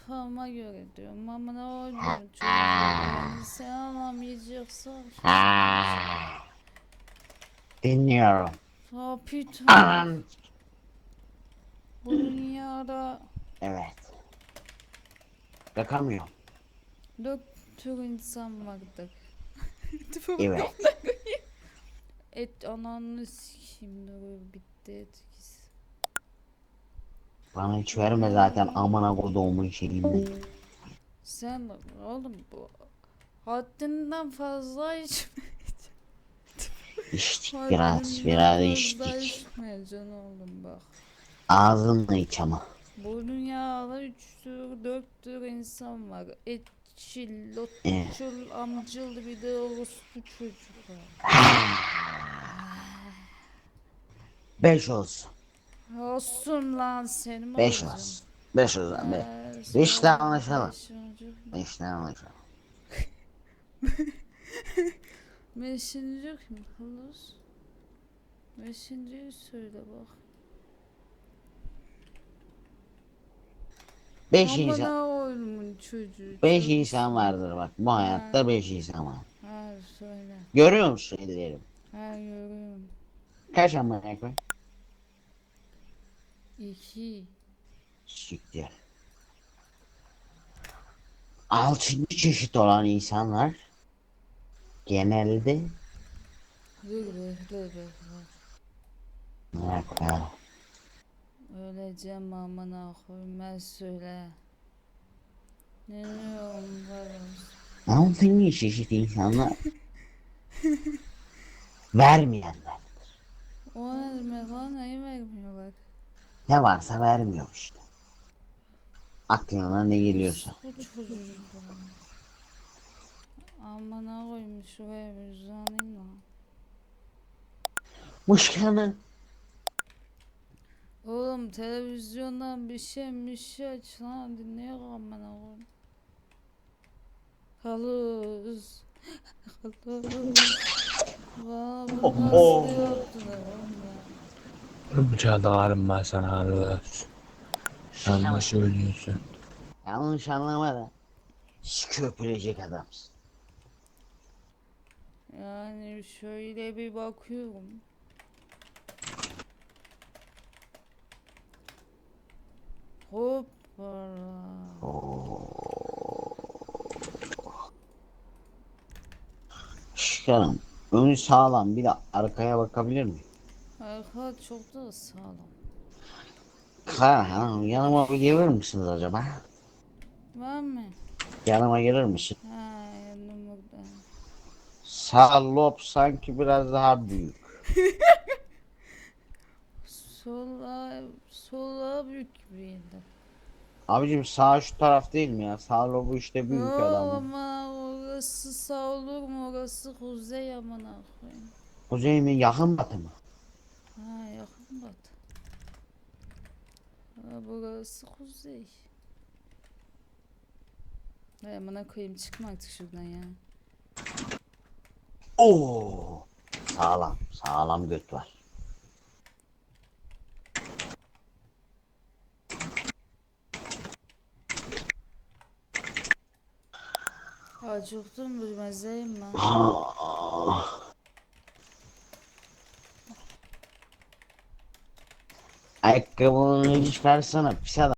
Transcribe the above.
kafama göre diyorum ama ne oluyor çocuğum sen anlamayacaksın. Dinliyorum. Sapit Anam. bu dünyada Evet. Bakamıyorum. dört tür insan vardır. Evet. Et ananı sikeyim dur bitti etkisi. Bana hiç verme zaten amına koduğumun şeyini. Sen oğlum bu haddinden fazla içme. İçtik biraz, biraz içtik. içmeyeceksin oğlum bak. Ağzınla iç ama. Bu dünyada üç tür, dört tür insan var. Etçil, Evet. lotçul, amcıl bir de orospu çocuk var. Beş olsun. Olsun lan senin Beş olsun. olsun. Beş olsun. Be. Ee, Beşte sonra anlaşalım. beşinci- Beşten anlaşalım. Beşinci kim Hılos? Beşinciyi söyle bak. Beş Amına insan. oğlumun çocuğu. Beş çok- insan vardır bak. Bu hayatta beş insan var. Ha söyle. Görüyor musun ellerim? Ha görüyorum. Kaç amına koy? İki. Siktir. Altıncı çeşit olan insanlar genelde Dur bekle bekle. ne koyar? Öleceğim amına ben söyle. Ne diyorum Barış? Altıncı çeşit insanlar vermeyenler. Ne varsa vermiyor işte. Aklına ne geliyorsa. Çocuk. Amına koyayım şuraya bir uzanayım lan. Muşkanı. Oğlum televizyondan bir şey bir şey aç lan dinleye amına koyayım. Kalız. Kalız. Valla bu Oh, nasıl yaptılar oğlum ya? Bıçağı dağarım ben sana arkadaş. Yanlış söylüyorsun. Yanlış anlama da. Köpülecek adamsın. Yani şöyle bir bakıyorum. Hoppala. Çıkarım. Önü sağlam bir de arkaya bakabilir miyim? Arka çok da sağlam. Ha, ha, yanıma bir gelir misiniz acaba? Var mı? Yanıma gelir misin? Ha yanım burada. Sağ lob sanki biraz daha büyük. Sola, sola büyük bir yerde. Abicim sağ şu taraf değil mi ya? Sağ lobu işte büyük Yo, adam. ama orası sağ olur mu? Orası kuzey amına koyayım. Kuzey mi yakın batı mı? Ha yakın batı. Ha, burası kuzey. Ay amına koyayım çıkma artık şuradan ya. Oo. Sağlam. Sağlam göt var. Acıktım bilmezeyim ben. Ayakkabını çıkarsana pis adam.